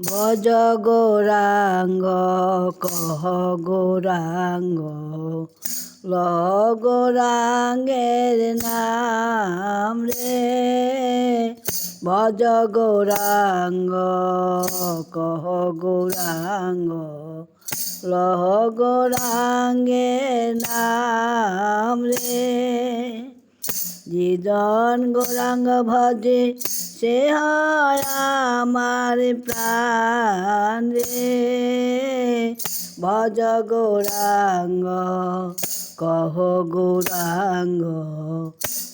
ভজ গৌরাঙ্গ, কহ গৌরাঙ্গ, ল গৌরাঙ্গের নাম রে। ভজ গৌরাঙ্গ, কহ গৌরাঙ্গ লহ গৌরাঙ্গের নাম রে। যিজন গৌরাঙ্গ ভজে সে হয় আমার প্রাণ রে। ভজ গৌরাঙ্গ, কহ গৌরাঙ্গ,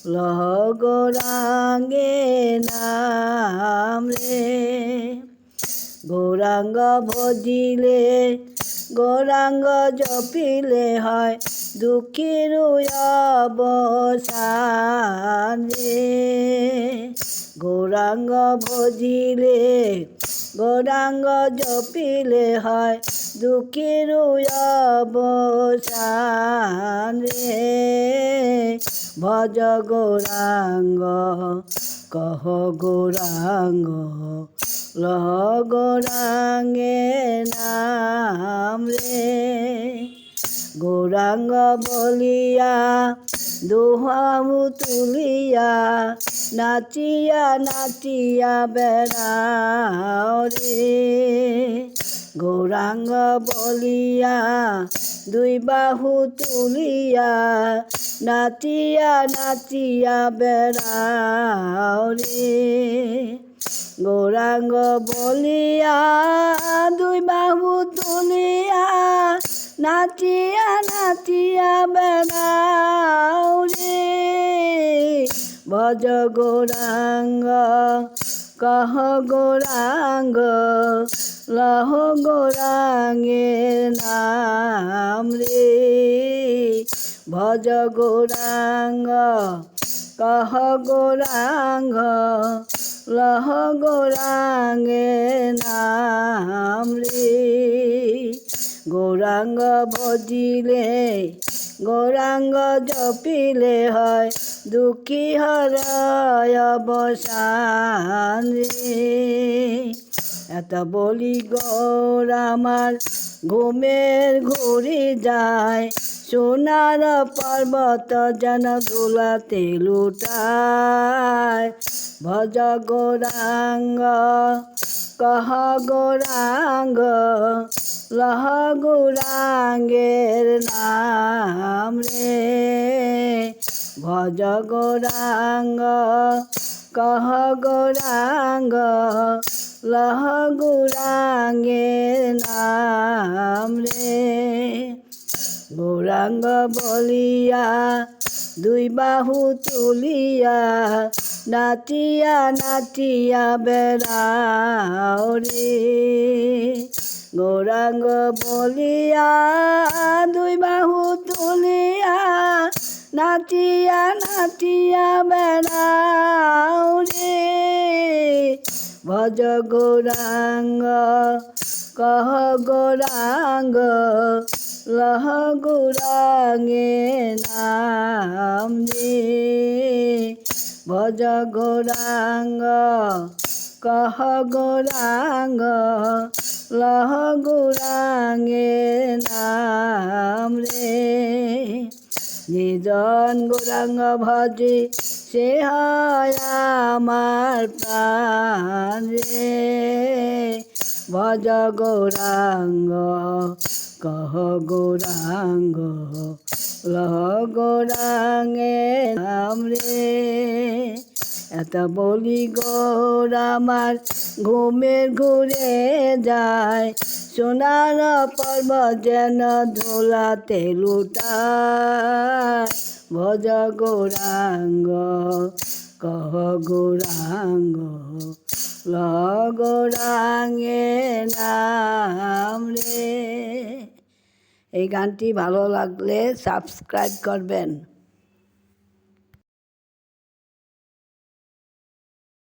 লহ গৌরাঙ্গে নাম রে। গৌরাঙ্গ ভজিলে গৌরাঙ্গ জপিলে হয় দুঃখের অবসান রে। গৌরাঙ্গ ভজিলে, গৌরাঙ্গ জপিলে হয় দুঃখের অবসান রে। ভজ গৌরাঙ্গ, কহ গৌরাঙ্গ লহ গৌরাঙ্গে নাম রে। গৌরাঙ্গ বলিয়া দোহাবু তুলিয়া, নাচিয়া নাচিয়া বেড়াও রে। গৌরাঙ্গ বলিয়া, দুই বাহু তুলিয়া, নাচিয়া নাচিয়া বেড়াও রে। গৌরাঙ্গ বলিয়া, দুই বাহু তুলিয়া নাচিয়া নাচিয়া বেড়াও রে ভজ গৌরাঙ্গ, কহ গৌরাঙ্গ, লহ গৌরাঙ্গের নাম রে। ভজ গৌরাঙ্গ, কহ গৌরাঙ্গ, লহ গৌরাঙ্গের নাম রে। গৌরাঙ্গ ভজিলে গৌরাঙ্গ জপিলে হয় দুঃখী হরয় অবসান রে। এত বলি গৌর আমার ঘুমের ঘুরি যায়। সোনার পর্বত যেন ধুলাতে লুটায়। ভজ গৌরাঙ্গ, কহ গৌরাঙ্গ, লহ গৌরাঙ্গের নাম রে। ভজ গৌরাঙ্গ, কহ গৌরাঙ্গ লহ গৌরাঙ্গের নাম রে। গৌরাঙ্গ বলিয়া, দুই বাহু তুলিয়া, নাচিয়া নাচিয়া বেড়াও রে। গৌরাঙ্গ বলিয়া, দুই বাহু তুলিয়া, নাচিয়া নাচিয়া বেড়াও রে। ভজ গৌরাঙ্গ, কহ গৌরাঙ্গ, লহ গৌরাঙ্গে নাম রে ভজ গৌরাঙ্গ, কহ গৌরাঙ্গ, লহ গৌরাঙ্গে রে নিজন গৌরাঙ্গ ভজে, সে আমার প্রাণ রে। ভজ গৌরাঙ্গ, কহ গৌরাঙ্গ, লহ গৌরাঙ্গে নাম রে। এত বলি গৌর আমার, ঘুমের ঘুরে যায় সোনার পর্বত যেন ধোলাতে লুটায়। ভজ গৌরাঙ্গ, কহ গৌরাঙ্গ ল গৌরাঙ্গে নাম রে। এই গানটি ভালো লাগলে সাবস্ক্রাইব করবেন।